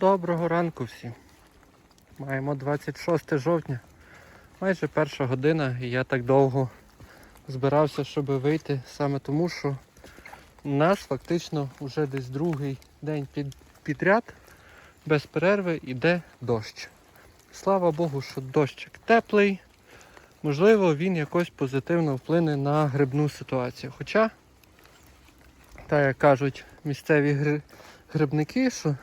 Доброго ранку всім. Маємо 26 жовтня, майже перша година, і я так довго збирався, щоб вийти, саме тому, що у нас фактично вже десь другий день під, підряд без перерви йде дощ. Слава Богу, що дощик теплий. Можливо, він якось позитивно вплине на грибну ситуацію. Хоча, так як кажуть місцеві гри- грибники, що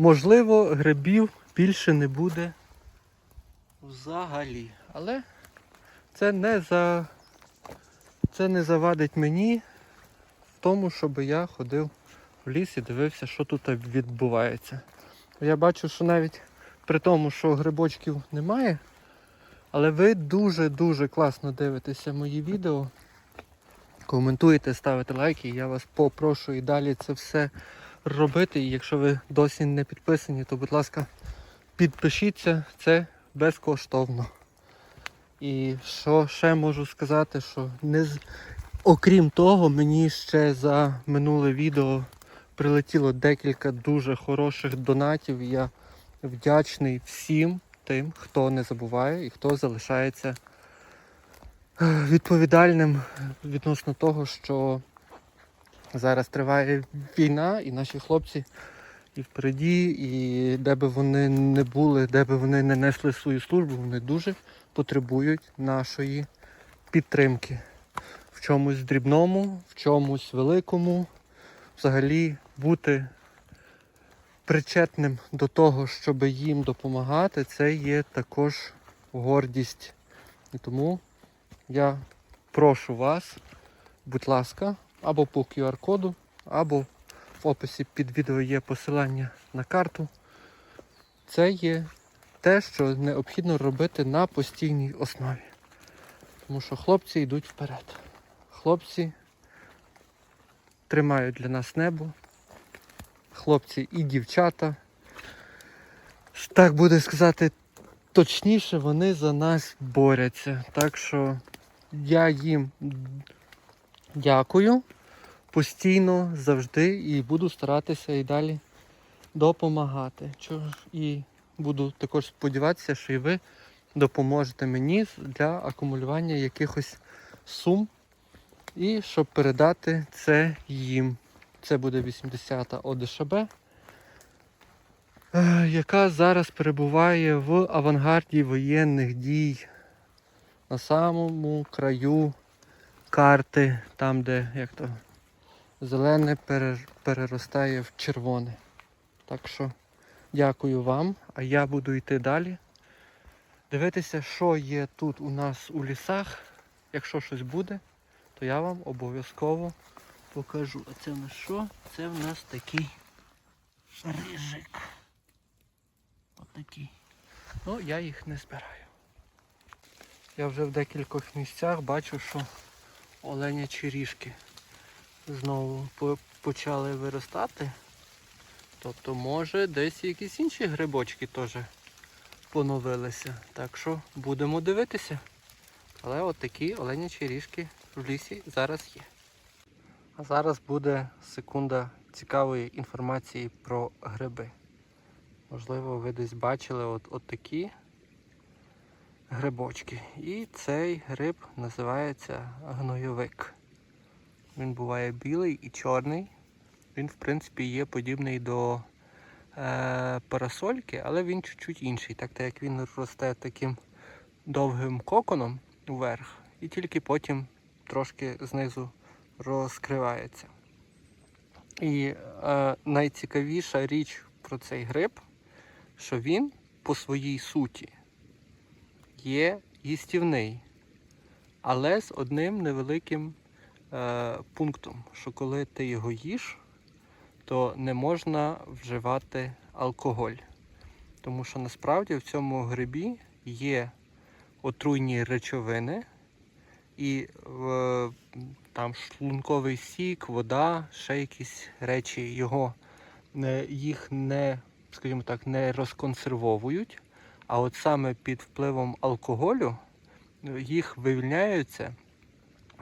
можливо грибів більше не буде взагалі. Але це не за це не завадить мені в тому, щоб я ходив в ліс і дивився, що тут відбувається. Я бачу, що навіть при тому, що грибочків немає, але ви дуже-дуже класно дивитеся мої відео. Коментуєте, ставите лайки. Я вас попрошу і далі це все робити. І якщо ви досі не підписані, то будь ласка, підпишіться, це безкоштовно. І що ще можу сказати, що не окрім того, мені ще за минуле відео прилетіло декілька дуже хороших донатів. Я вдячний всім тим, хто не забуває і хто залишається е, відповідальним відносно того, що зараз триває війна, і наші хлопці і впереді, і де би вони не були, де би вони не несли свою службу, вони дуже потребують нашої підтримки. В чомусь дрібному, в чомусь великому. Взагалі бути причетним до того, щоб їм допомагати, це є також гордість. І тому я прошу вас, будь ласка, або по QR-коду, або в описі під відео є посилання на карту. Це є те, що необхідно робити на постійній основі. Тому що хлопці йдуть вперед. Хлопці тримають для нас небо. Хлопці і дівчата. Так буде сказати, точніше, вони за нас борються. Так що я їм дякую постійно, завжди і буду старатися і далі допомагати. І буду також сподіватися, що і ви допоможете мені для акумулювання якихось сум і щоб передати це їм. Це буде 80-та ОДШБ, е, яка зараз перебуває в авангарді воєнних дій на самому краю карти, там, де як то, зелене переростає в червоне. Так що дякую вам, а я буду йти далі. Дивитися, що є тут у нас у лісах. Якщо щось буде, то я вам обов'язково покажу. А це в нас що? Це в нас такий рижик. Отакий. Ну, я їх не збираю. Я вже в декількох місцях бачу, що оленячі ріжки знову почали виростати. Тобто, може, десь якісь інші грибочки теж поновилися. Так що будемо дивитися. Але от такі оленячі ріжки в лісі зараз є. А зараз буде секунда цікавої інформації про гриби. Можливо, ви десь бачили от, от такі грибочки. І цей гриб називається гнойовик. Він буває білий і чорний. Він, в принципі, є подібний до е, парасольки, але він чуть-чуть інший. Так як він росте таким довгим коконом вверх, і тільки потім трошки знизу розкривається. І е, найцікавіша річ про цей гриб, що він по своїй суті є їстівний, але з одним невеликим е, пунктом, що коли ти його їш, то не можна вживати алкоголь. Тому що насправді в цьому грибі є отруйні речовини, і е, там шлунковий сік, вода, ще якісь речі його не, їх не, скажімо так, не розконсервовують. А от саме під впливом алкоголю е, їх вивільняються,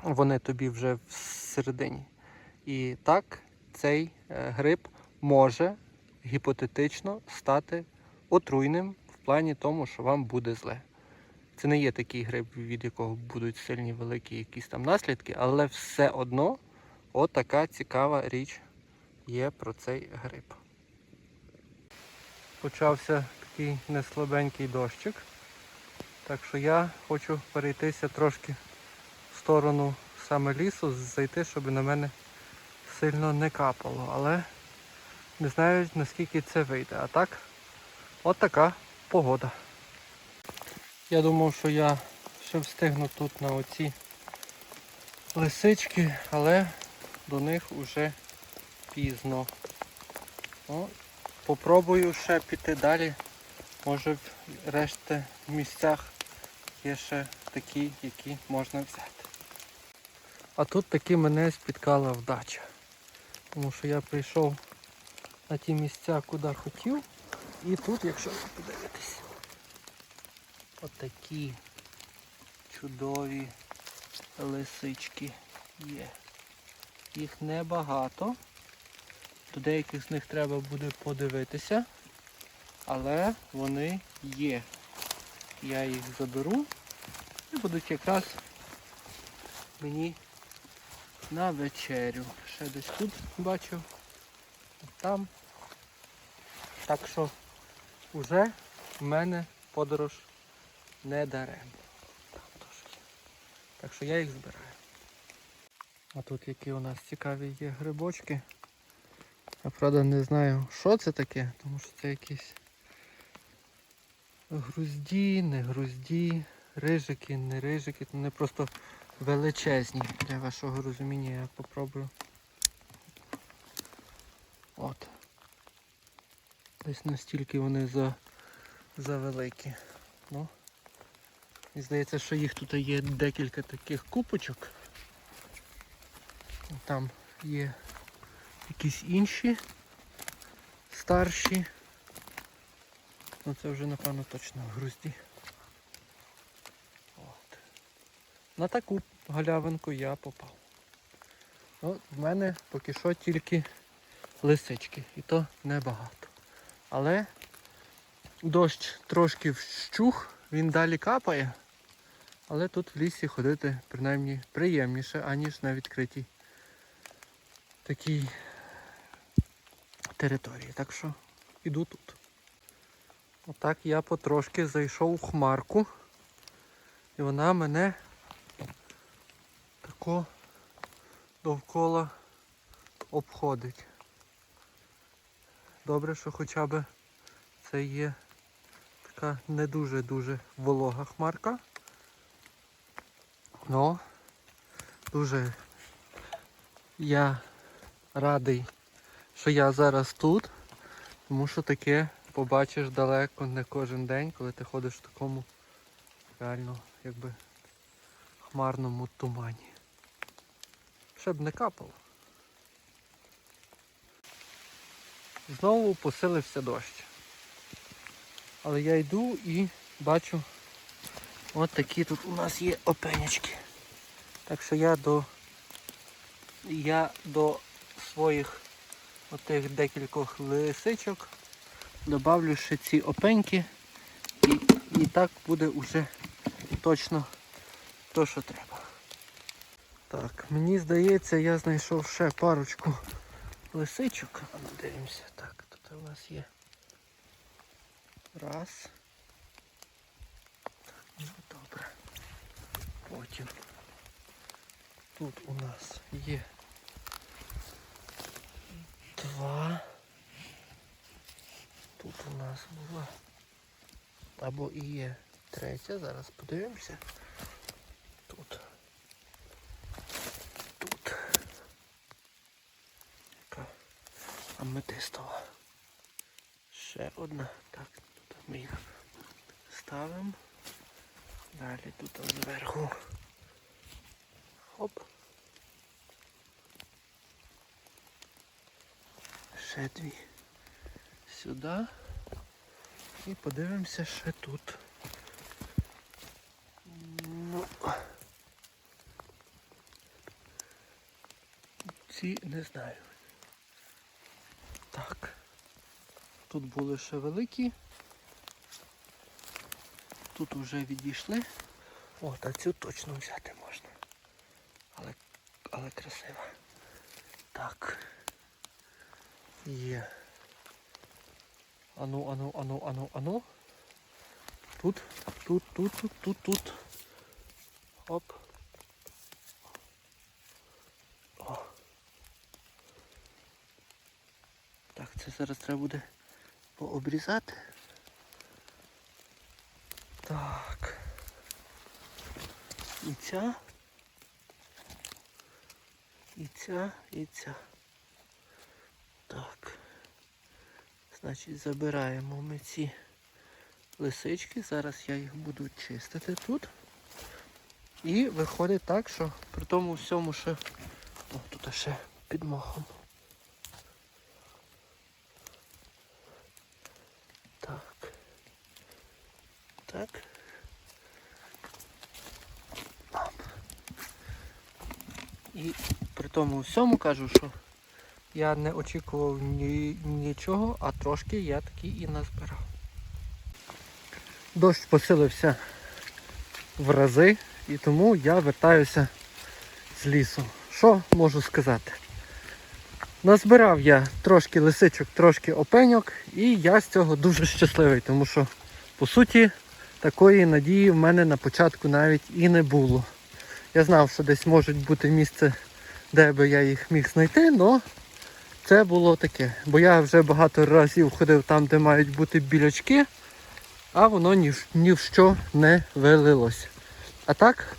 вони тобі вже всередині. І так цей е, гриб може гіпотетично стати отруйним в плані тому, що вам буде зле. Це не є такий гриб, від якого будуть сильні великі якісь там наслідки, але все одно отака цікава річ є про цей гриб. Почався такий неслабенький дощик. Так що я хочу перейтися трошки в сторону саме лісу, зайти, щоб на мене сильно не капало. Але не знаю наскільки це вийде. А так, от така погода. Я думав, що я ще встигну тут на оці лисички, але до них вже пізно. О, попробую ще піти далі. Може в решті місцях є ще такі, які можна взяти. А тут таки мене спіткала вдача. Тому що я прийшов на ті місця, куди хотів. І тут, якщо ви подивитесь, отакі чудові лисички є. Їх небагато. До деяких з них треба буде подивитися, але вони є. Я їх заберу і будуть якраз мені на вечерю. Ще десь тут бачив, там. Так що вже в мене подорож не є. Так що я їх збираю. А тут які у нас цікаві є грибочки. Я правда не знаю, що це таке, тому що це якісь грузді, не грузді, рижики, не рижики. Вони просто величезні. Для вашого розуміння я попробую. От. Десь настільки вони за, завеликі. Ну. І здається, що їх тут є декілька таких купочок. Там є якісь інші старші. Ну це вже напевно точно грузді. От. На таку галявинку я попав. Ну, в мене поки що тільки лисички, і то небагато. Але дощ трошки вщух, він далі капає, але тут в лісі ходити принаймні приємніше, аніж на відкритій такій території. Так що іду тут. Отак я потрошки зайшов у хмарку. І вона мене тако довкола обходить. Добре, що хоча б це є така не дуже-дуже волога хмарка. Но дуже я радий, що я зараз тут, тому що таке побачиш далеко не кожен день, коли ти ходиш в такому реально якби хмарному тумані. Щоб не капало. Знову посилився дощ. Але я йду і бачу от такі тут у нас є опенячки. Так що я до я до своїх отих декількох лисичок добавлю ще ці опеньки і, і так буде вже точно то, що треба. Так, мені здається, я знайшов ще парочку лисичок. Ну дивимося. Так, тут у нас є. Раз. Так, ну добре. Потім тут у нас є два. Нас була. Або і є третя, зараз подивимося. Тут. Тут. Яка аметистова. Ще одна. Так, тут ми їх ставимо. Далі тут зверху. Хоп. Ще дві. Сюди. І подивимося ще тут. Ну, ці не знаю. Так. Тут були ще великі. Тут вже відійшли. О, та цю точно взяти можна. Але, але красива. Так. Є. Ану, ану, ану, ану, ану. Тут, тут, тут, тут, тут, тут. Оп. О. Так, це зараз треба буде пообрізати. Так. І ця. І ця, і ця. Так. Значить, забираємо ми ці лисички. Зараз я їх буду чистити тут. І виходить так, що при тому всьому ще... О, тут ще під мохом. Так. Так. І при тому всьому кажу, що я не очікував ні, нічого, а трошки я таки і назбирав. Дощ посилився в рази, і тому я вертаюся з лісу. Що можу сказати? Назбирав я трошки лисичок, трошки опеньок, і я з цього дуже щасливий, тому що, по суті, такої надії в мене на початку навіть і не було. Я знав, що десь може бути місце, де би я їх міг знайти, але це було таке. Бо я вже багато разів ходив там, де мають бути білячки, а воно ні, ні в що не вилилось. А так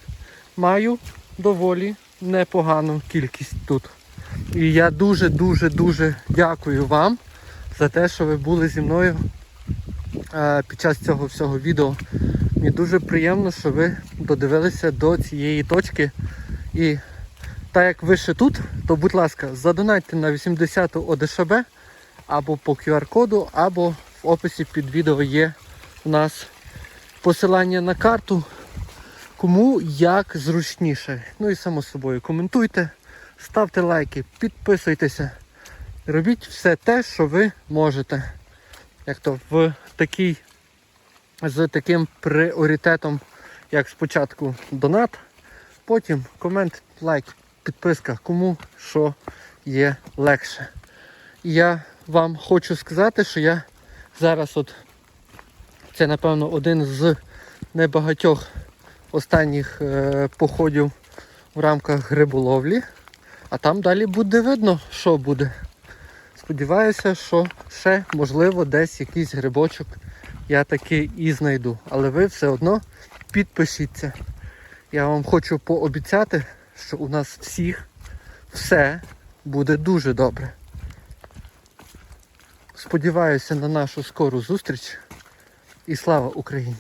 маю доволі непогану кількість тут. І я дуже-дуже-дуже дякую вам за те, що ви були зі мною е, під час цього всього відео. Мені дуже приємно, що ви додивилися до цієї точки. І так як ви ще тут, то будь ласка, задонайте на 80 ОДШБ або по QR-коду, або в описі під відео є у нас посилання на карту. Кому як зручніше. Ну і само собою коментуйте, ставте лайки, підписуйтеся. Робіть все те, що ви можете. Як то в такий, з таким пріоритетом, як спочатку донат, потім комент, лайк, підписка, кому що є легше. І я вам хочу сказати, що я зараз от це напевно один з небагатьох останніх е, походів в рамках гриболовлі. А там далі буде видно, що буде. Сподіваюся, що ще, можливо, десь якийсь грибочок я таки і знайду. Але ви все одно підпишіться. Я вам хочу пообіцяти, що у нас всіх все буде дуже добре. Сподіваюся на нашу скору зустріч і слава Україні!